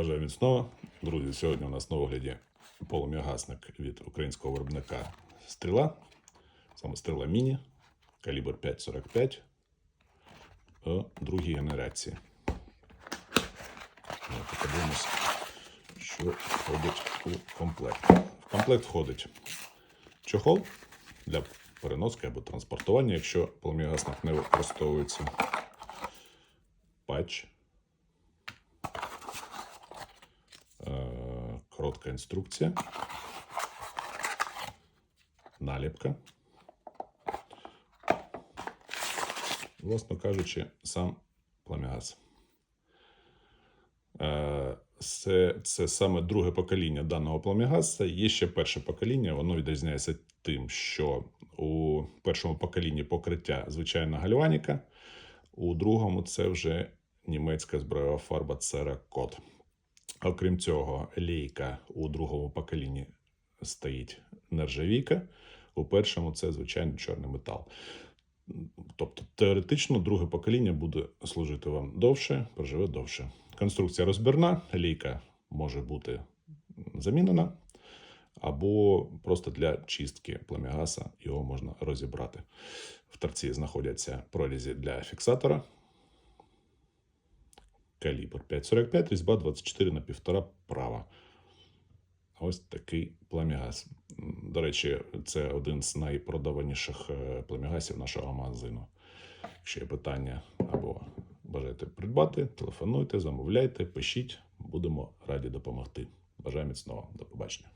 Бажаю міцного. Друзі, сьогодні у нас на огляді полум'ягасник від українського виробника Стріла. Саме Стріла Міні, калібр 5,45 е, другій генерації. Давайте подивимось, що входить у комплект. В комплект входить чохол для переноски або транспортування, якщо полум'ягасник не використовується. Патч. Коротка інструкція, наліпка. Власно кажучи, сам плам'ягаз. Е, Це, це саме друге покоління даного плам'ягаса. Є ще перше покоління, воно відрізняється тим, що у першому поколінні покриття звичайна гальваніка, у другому це вже німецька зброєва фарба Церакот. Окрім цього, лейка у другому поколінні стоїть нержавійка, у першому це звичайний чорний метал. Тобто, теоретично, друге покоління буде служити вам довше, проживе довше. Конструкція розбірна, лейка може бути замінена, або просто для чистки плам'ягаса його можна розібрати. В торці знаходяться прорізі для фіксатора, калібр 5,45, різьба 24 на 1,5 права. Ось такий пламігаз. До речі, це один з найпродаваніших е, пламігасів нашого магазину. Якщо є питання або бажаєте придбати, телефонуйте, замовляйте, пишіть. Будемо раді допомогти. Бажаю міцного. До побачення.